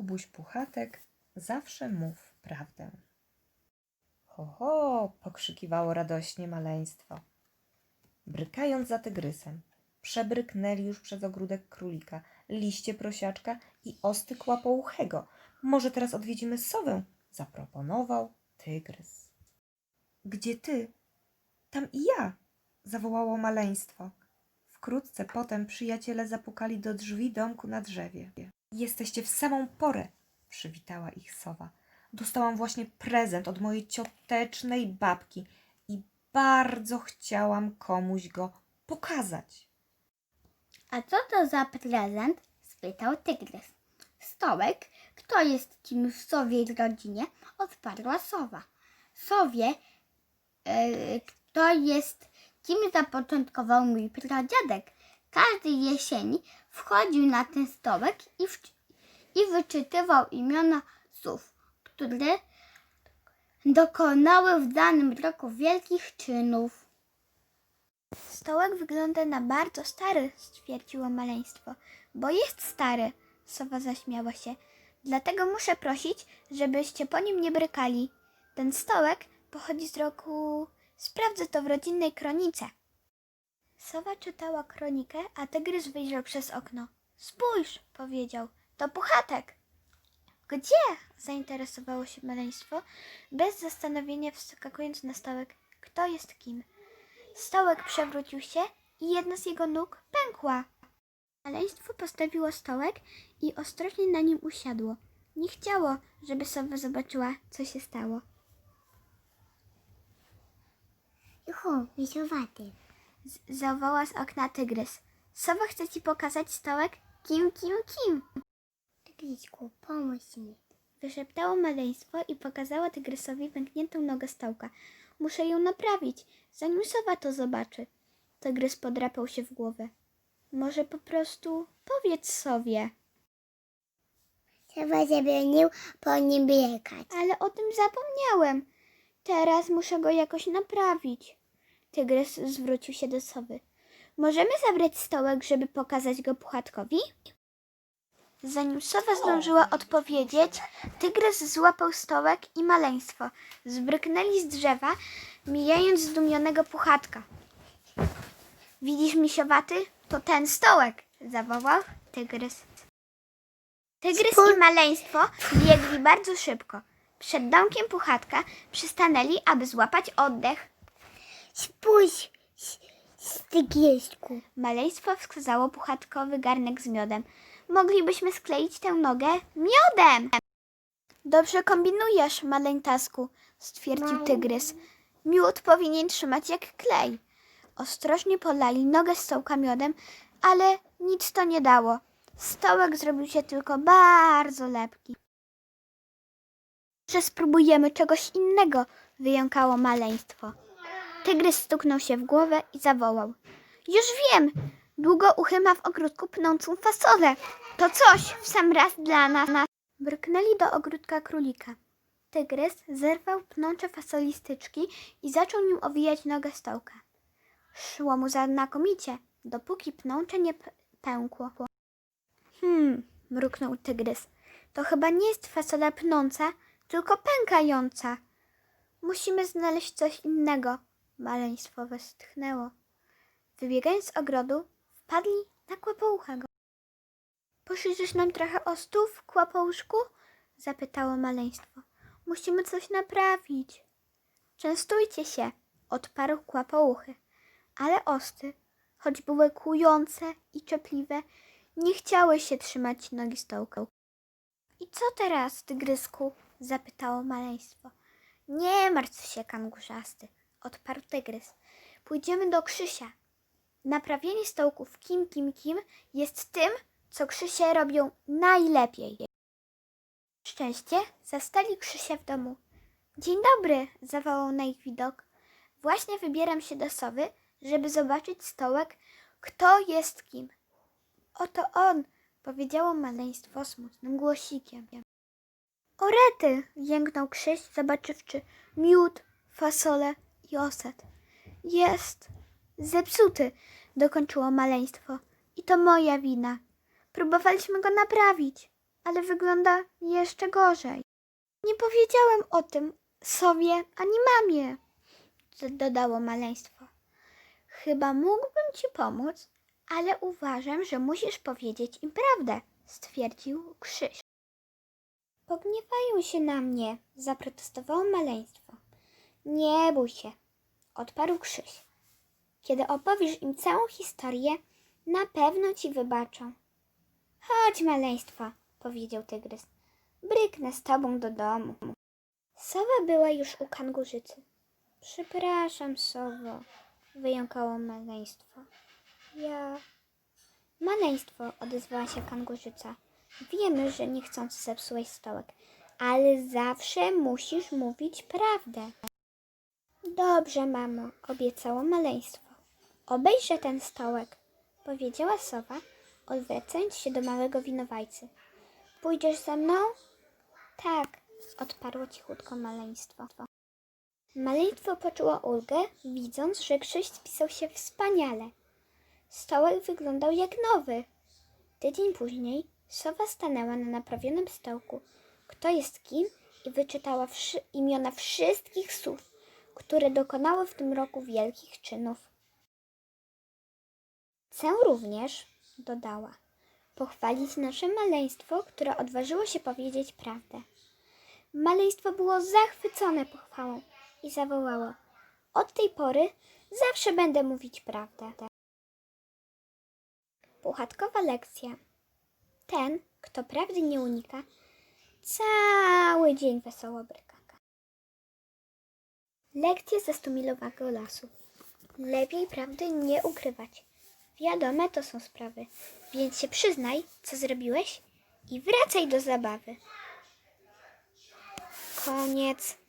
Kubuś Puchatek, zawsze mów prawdę. Ho, ho, pokrzykiwało radośnie maleństwo. Brykając za tygrysem, przebryknęli już przez ogródek królika, liście prosiaczka i osty kłapouchego. Może teraz odwiedzimy sowę? Zaproponował tygrys. Gdzie ty? Tam i ja! zawołało maleństwo. Wkrótce potem przyjaciele zapukali do drzwi domku na drzewie. Jesteście w samą porę, przywitała ich sowa. Dostałam właśnie prezent od mojej ciotecznej babki i bardzo chciałam komuś go pokazać. A co to za prezent? spytał tygrys. Stołek, kto jest kim w sowiej rodzinie? odparła sowa. Sowie, e, kto jest kim zapoczątkował mój pradziadek. Każdej jesieni wchodził na ten stołek i, i wyczytywał imiona słów, które dokonały w danym roku wielkich czynów. Stołek wygląda na bardzo stary, stwierdziło maleństwo. Bo jest stary, sowa zaśmiała się. Dlatego muszę prosić, żebyście po nim nie brykali. Ten stołek pochodzi z roku. Sprawdzę to w rodzinnej kronice. Sowa czytała kronikę, a tygrys wyjrzał przez okno. Spójrz, powiedział, to puchatek. Gdzie? zainteresowało się maleństwo, bez zastanowienia wskakując na stołek. Kto jest kim? Stołek przewrócił się i jedna z jego nóg pękła. Maleństwo postawiło stołek i ostrożnie na nim usiadło. Nie chciało, żeby sowa zobaczyła, co się stało. Juhu, wisiowaty. Z- zawołała z okna tygrys. Sowa chce ci pokazać stołek? Kim, kim, kim? Tygrysku, pomóż mi. Wyszeptało maleństwo i pokazała tygrysowi pękniętą nogę stołka. Muszę ją naprawić, zanim sowa to zobaczy. Tygrys podrapał się w głowę. Może po prostu powiedz sowie. Trzeba zabronił po nim biegać. Ale o tym zapomniałem. Teraz muszę go jakoś naprawić. Tygrys zwrócił się do sowy. Możemy zabrać stołek, żeby pokazać go puchatkowi? Zanim sowa zdążyła odpowiedzieć, tygrys złapał stołek i maleństwo. Zbryknęli z drzewa, mijając zdumionego puchatka. Widzisz, misiowaty? To ten stołek, zawołał tygrys. Tygrys i maleństwo biegli bardzo szybko. Przed domkiem puchatka przystanęli, aby złapać oddech. Spójrz, s- s- tygrysku. Maleństwo wskazało puchatkowy garnek z miodem. Moglibyśmy skleić tę nogę miodem. Dobrze kombinujesz, maleńtasku, stwierdził tygrys. Miód powinien trzymać jak klej. Ostrożnie polali nogę stołka miodem, ale nic to nie dało. Stołek zrobił się tylko bardzo lepki. Że spróbujemy czegoś innego, wyjąkało maleństwo. Tygrys stuknął się w głowę i zawołał. Już wiem! Długouchy ma w ogródku pnącą fasolę. To coś w sam raz dla nas. Bryknęli do ogródka królika. Tygrys zerwał pnącze fasolistyczki i zaczął nim owijać nogę stołka. Szło mu znakomicie, dopóki pnącze nie pękło. Hmm, mruknął tygrys. To chyba nie jest fasola pnąca, tylko pękająca. Musimy znaleźć coś innego. Maleństwo westchnęło. Wybiegając z ogrodu, wpadli na kłopouchego. Poszyczysz nam trochę ostów, kłopouszku? Zapytało maleństwo. Musimy coś naprawić. Częstujcie się, odparł kłopouchy. Ale osty, choć były kłujące i czepliwe, nie chciały się trzymać nogi stołka. I co teraz, tygrysku? zapytało maleństwo. Nie martw się, kangurzasty, odparł tygrys. Pójdziemy do Krzysia. Naprawienie stołków kim, kim, kim jest tym, co Krzysie robią najlepiej. Szczęście zastali Krzysia w domu. Dzień dobry, zawołał na ich widok. Właśnie wybieram się do sowy, żeby zobaczyć stołek, kto jest kim. Oto on, powiedziało maleństwo smutnym głosikiem. Orety! jęknął Krzyś, zobaczywszy miód, fasolę i oset. Jest zepsuty, dokończyło maleństwo. I to moja wina. Próbowaliśmy go naprawić, ale wygląda jeszcze gorzej. Nie powiedziałem o tym sobie ani mamie, dodało maleństwo. Chyba mógłbym ci pomóc, ale uważam, że musisz powiedzieć im prawdę, stwierdził Krzyś. Pogniewają się na mnie, zaprotestowało maleństwo. Nie bój się, odparł Krzyś. Kiedy opowiesz im całą historię, na pewno ci wybaczą. Chodź, maleństwo, powiedział tygrys. Bryknę z tobą do domu. Sowa była już u kangurzycy. Przepraszam, sowo, wyjąkało maleństwo. Ja. Maleństwo, odezwała się kangurzyca. Wiemy, że niechcący zepsułeś stołek, ale zawsze musisz mówić prawdę. Dobrze, mamo, obiecało maleństwo. Obejrzę ten stołek, powiedziała sowa, odwracając się do małego winowajcy. Pójdziesz ze mną? Tak, odparło cichutko maleństwo. Maleństwo poczuło ulgę, widząc, że Krzyś spisał się wspaniale. Stołek wyglądał jak nowy. Tydzień później sowa stanęła na naprawionym stołku. Kto jest kim i wyczytała wszy- imiona wszystkich słów, które dokonały w tym roku wielkich czynów. Chcę również, dodała, pochwalić nasze maleństwo, które odważyło się powiedzieć prawdę. Maleństwo było zachwycone pochwałą i zawołało: Od tej pory zawsze będę mówić prawdę. Puchatkowa lekcja. Ten, kto prawdy nie unika, cały dzień wesoło bryka. Lekcje ze stumilowego lasu. Lepiej prawdy nie ukrywać. Wiadome to są sprawy, więc się przyznaj, co zrobiłeś i wracaj do zabawy. Koniec.